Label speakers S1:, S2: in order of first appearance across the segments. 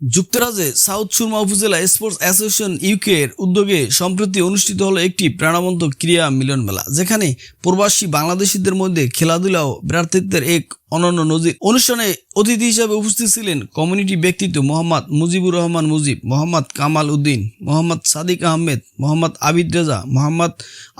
S1: যুক্তরাজ্যে সাউথ সুরমা উপজেলা sports association UK এর উদ্যোগে সম্প্রতি অনুষ্ঠিত হলো একটি প্রাণবন্ত ক্রীড়া মিলন মেলা যেখানে প্রবাসী বাংলাদেশিদের মধ্যে খেলাধুলা ও ভ্রাতৃত্বের এক অনন্য নজির। অনুষ্ঠানে অতিথি হিসাবে উপস্থিত ছিলেন কমিউনিটি ব্যক্তিত্ব মোহাম্মদ মুজিবুর রহমান মুজিব, মোহাম্মদ কামাল উদ্দিন, মোহাম্মদ সাদিক আহমেদ, মোহাম্মদ আবিদ রেজা, মোহাম্মদ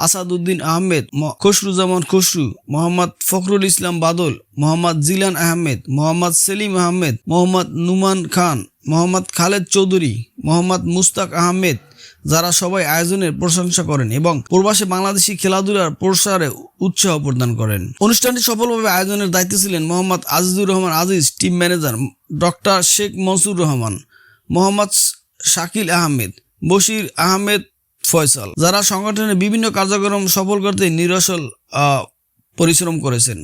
S1: আসাদ উদ্দিন আহমেদ খসরুজ্জামান খসরু, মোহাম্মদ ফখরুল ইসলাম বাদল, মোহাম্মদ জিলান আহমেদ, মোহাম্মদ সেলিম আহমেদ, মোহাম্মদ নুমান খান, মোহাম্মদ খালেদ চৌধুরী, মোহাম্মদ মুস্তাক আহমেদ যারা সবাই আয়োজনের প্রশংসা করেন এবং প্রবাসে বাংলাদেশি খেলাধুলার প্রসারে উৎসাহ প্রদান করেন। অনুষ্ঠানটি সফলভাবে আয়োজনের দায়িত্বে ছিলেন Mohammad Azizur Rahman Aziz, team manager doctor Sheikh Mansur Rahman, Mohammad Shakil Ahmed, Bashir Ahmed Faisal. যারা সংগঠনের বিভিন্ন কার্যক্রম সফল করতে নিরসল পরিশ্রম করেছেন।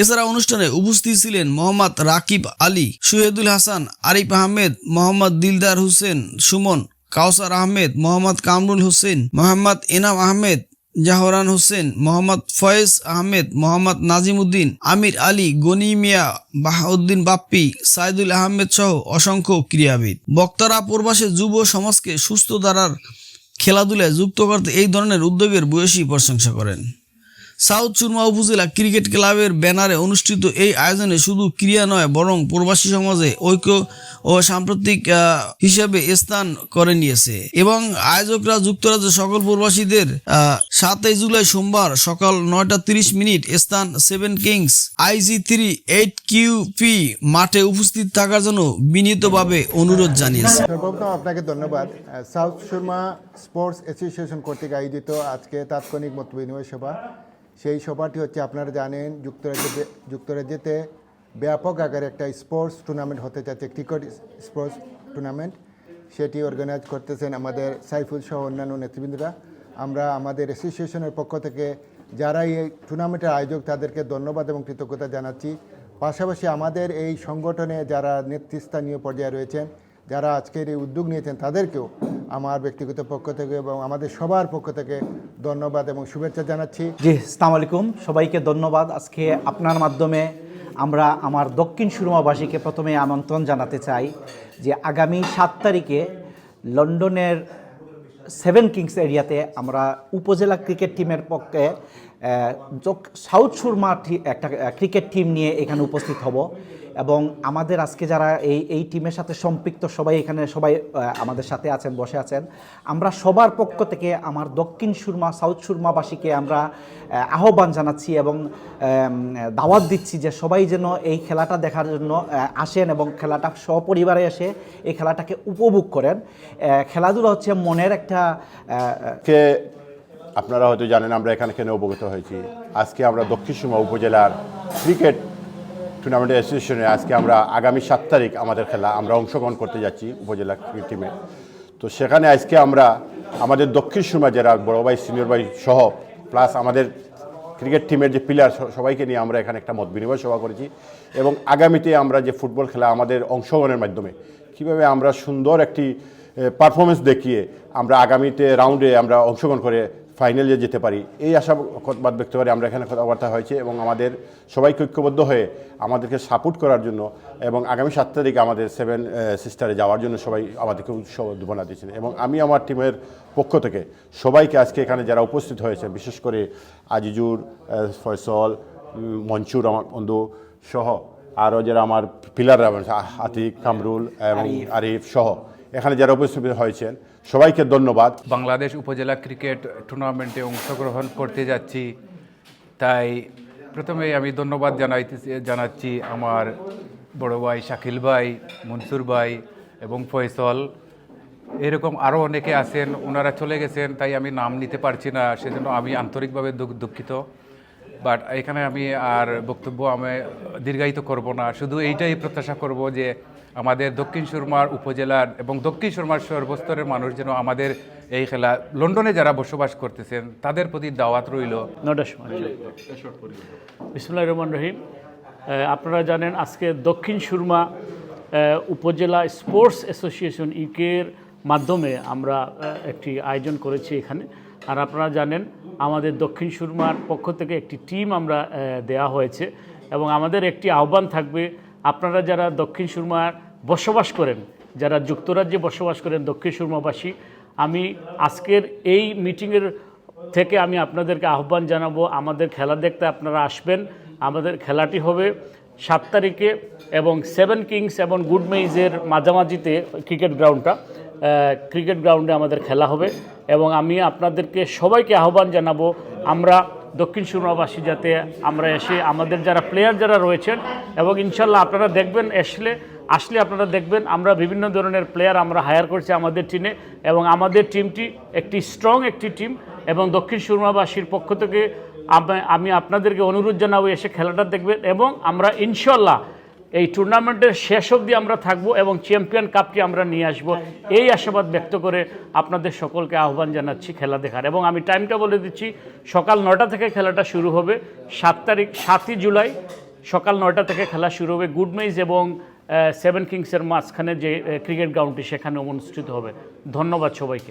S1: এছাড়া অনুষ্ঠানে উপস্থিত ছিলেন মোহাম্মদ রাকিব আলী সুহেদুল হাসান, আরিফ আহমেদ, মোহাম্মদ দিলদার হোসেন, সুমন কাউসার আহমেদ, মোহাম্মদ কামরুল হোসেন, মোহাম্মদ এনাম আহমেদ, জাহরান হোসেন, মোহাম্মদ ফয়েজ আহমেদ, মোহাম্মদ নাজিমুদ্দিন, আমির আলী, গনি মিয়া, বাহাউদ্দিন বাপ্পি, সাইদুল আহমেদ সহ অসংখ্য ক্রীড়াবিদ। বক্তারা প্রবাসে যুব সমাজকে সুস্থ ধারার খেলাধুলায় যুক্ত করতে এই ধরনের উদ্যোগের বয়সী প্রশংসা করেন। সাউথ সুরমা উপজেলা ক্রিকেট ক্লাবের ব্যানারে অনুষ্ঠিত এই আয়োজনে শুধু ক্রিয়া নয়, বরং প্রবাসী সমাজে ঐক্য ও সাম্প্রতিক হিসেবে স্থান করে নিয়েছে। এবং আয়োজকরা যুক্তরাজ্যের সকল প্রবাসীদের সাতই জুলাই সোমবার সকাল নয়টা তিরিশ মিনিট স্থান Seven Kings IG three eight Q P মাঠে উপস্থিত থাকার জন্য বিনীতভাবে অনুরোধ জানিয়েছে।
S2: আপনাকে ধন্যবাদ। সাউথ সুরমা স্পোর্টস অ্যাসোসিয়েশন কর্তৃক আয়োজিত আজকে তাৎক্ষণিক মত বিনিময় সভা। সেই সভাটি হচ্ছে, আপনারা জানেন, যুক্তরাজ্যে, যুক্তরাজ্যেতে ব্যাপক আকারে একটা স্পোর্টস টুর্নামেন্ট হতে যাচ্ছে, ক্রিকেট স্পোর্টস টুর্নামেন্ট। সেটি অর্গানাইজ করতেছেন আমাদের সাইফুল সহ অন্যান্য নেতৃবৃন্দরা। আমরা আমাদের অ্যাসোসিয়েশনের পক্ষ থেকে যারা এই টুর্নামেন্টের আয়োজক, তাদেরকে ধন্যবাদ এবং কৃতজ্ঞতা জানাচ্ছি। পাশাপাশি আমাদের এই সংগঠনে যারা নেতৃস্থানীয় পর্যায়ে রয়েছেন যারা আজকের এই উদ্যোগ নিয়েছেন তাদেরকেও আমার ব্যক্তিগত পক্ষ থেকে এবং আমাদের সবার পক্ষ থেকে ধন্যবাদ এবং শুভেচ্ছা জানাচ্ছি।
S3: জি আসসালামু আলাইকুম। সবাইকে ধন্যবাদ। আজকে আপনার মাধ্যমে আমরা আমার দক্ষিণ সুরমাবাসীকে প্রথমে আমন্ত্রণ জানাতে চাই যে আগামী সাত তারিখে লন্ডনের সেভেন কিংস এরিয়াতে আমরা উপজেলা ক্রিকেট টিমের পক্ষে সাউথ সুরমা একটা ক্রিকেট টিম নিয়ে এখানে উপস্থিত হব। এবং আমাদের আজকে যারা এই এই টিমের সাথে সম্পৃক্ত সবাই এখানে সবাই আমাদের সাথে আছেন, বসে আছেন, আমরা সবার পক্ষ থেকে আমার দক্ষিণ সুরমা, সাউথ সুরমাবাসীকে আমরা আহ্বান জানাচ্ছি এবং দাওয়াত দিচ্ছি যে সবাই যেন এই খেলাটা দেখার জন্য আসেন এবং খেলাটা সপরিবারে এসে এই খেলাটাকে উপভোগ করেন। খেলাধুলা হচ্ছে মনের একটা
S4: আপনারা হয়তো জানেন, আমরা এখানে কেন অবগত হয়েছি? আজকে আমরা দক্ষিণ সুরমা উপজেলার ক্রিকেট টুর্নামেন্ট অ্যাসোসিয়েশনে আজকে আমরা আগামী সাত তারিখ আমাদের খেলা আমরা অংশগ্রহণ করতে যাচ্ছি উপজেলা ক্রিকেট টিমে তো সেখানে আজকে আমরা আমাদের দক্ষিণ সুরমা যারা বড় ভাই সিনিয়র ভাই সহ প্লাস আমাদের ক্রিকেট টিমের যে প্লেয়ার সবাইকে নিয়ে আমরা এখানে একটা মত বিনিময় সভা করেছি এবং আগামীতে আমরা যে ফুটবল খেলা আমাদের অংশগ্রহণের মাধ্যমে কীভাবে আমরা সুন্দর একটি পারফরমেন্স দেখিয়ে আমরা আগামীতে রাউন্ডে আমরা অংশগ্রহণ করে ফাইনালে যেতে পারি। এই আশাবাদ ব্যক্ত করে আমরা এখানে কথাবার্তা হয়েছে এবং আমাদের সবাইকে ঐক্যবদ্ধ হয়ে আমাদেরকে সাপোর্ট করার জন্য এবং আগামী সাত তারিখে আমাদের সেভেন সিস্টারে যাওয়ার জন্য সবাই আমাদেরকে উদ্দীপনা দিয়েছেন এবং আমি আমার টিমের পক্ষ থেকে সবাইকে আজকে এখানে যারা উপস্থিত হয়েছে বিশেষ করে আজিজুর ফয়সল মঞ্চুর আমার বন্ধু সহ আরও যারা আমার পিলাররা আতিক কামরুল এবং আরিফ সহ এখানে যারা উপস্থিত হয়েছেন, সবাইকে ধন্যবাদ।
S5: বাংলাদেশ উপজেলা ক্রিকেট টুর্নামেন্টে অংশগ্রহণ করতে যাচ্ছি। তাই প্রথমে আমি ধন্যবাদ জানাইতেছি জানাচ্ছি আমার বড় ভাই শাকিল ভাই, মনসুর ভাই এবং ফয়সল। এরকম আরও অনেকে আছেন, ওনারা চলে গেছেন, তাই আমি নাম নিতে পারছি না, সেজন্য আমি আন্তরিকভাবে দুঃখ- দুঃখিত। বাট এখানে আমি আর বক্তব্য আমি দীর্ঘায়িত করব না, শুধু এইটাই প্রত্যাশা করব যে আমাদের দক্ষিণ সুরমার উপজেলার এবং দক্ষিণ সুরমার সর্বস্তরের মানুষ যেন আমাদের এই খেলা, লন্ডনে যারা বসবাস করতেছেন, তাদের প্রতি দাওয়াত রইল।
S6: বিসমুল্লাহ রহমান রহিম। আপনারা জানেন আজকে দক্ষিণ সুরমা উপজেলা স্পোর্টস অ্যাসোসিয়েশন ইকের মাধ্যমে আমরা একটি আয়োজন করেছি এখানে। আর আপনারা জানেন আমাদের দক্ষিণ সুরমার পক্ষ থেকে একটি টিম আমরা দেয়া হয়েছে এবং আমাদের একটি আহ্বান থাকবে আপনারা যারা দক্ষিণ সুরমার বসবাস করেন, যারা যুক্তরাজ্যে বসবাস করেন দক্ষিণ সুরমাবাসী, আমি আজকের এই মিটিংয়ের থেকে আমি আপনাদেরকে আহ্বান জানাব। আমাদের খেলা দেখতে আপনারা আসবেন। আমাদের খেলাটি হবে সাত তারিখে এবং সেভেন কিংস এবং গুড মেইজের মাঝামাঝিতে ক্রিকেট গ্রাউন্ডটা ক্রিকেট গ্রাউন্ডে আমাদের খেলা হবে। এবং আমি আপনাদেরকে সবাইকে আহ্বান জানাব, আমরা দক্ষিণ সুনাবাসী যাতে আমরা এসে, আমাদের যারা প্লেয়ার যারা রয়েছেন, এবং ইনশাল্লাহ আপনারা দেখবেন আসলে আসলে আপনারা দেখবেন আমরা বিভিন্ন ধরনের প্লেয়ার আমরা হায়ার করছি আমাদের টিমে এবং আমাদের টিমটি একটি স্ট্রং একটি টিম এবং দক্ষিণ সুরমাবাসীর পক্ষ থেকে আমি- আপনাদেরকে অনুরোধ জানাব এসে খেলাটা দেখবেন, এবং আমরা ইনশাল্লাহ এই টুর্নামেন্টের শেষ অবধি আমরা থাকব এবং চ্যাম্পিয়ন কাপটি আমরা নিয়ে আসব। এই আশাবাদ ব্যক্ত করে আপনাদের সকলকে আহ্বান জানাচ্ছি খেলা দেখার। এবং আমি টাইমটা বলে দিচ্ছি, সকাল নটা থেকে খেলাটা শুরু হবে। সাত তারিখ, সাতই জুলাই সকাল নয়টা থেকে খেলা শুরু হবে। গুড মেইজ এবং সেভেন কিংসের মাঝখানে যে ক্রিকেট গ্রাউন্ডটি সেখানে অনুষ্ঠিত হবে। ধন্যবাদ সবাইকে।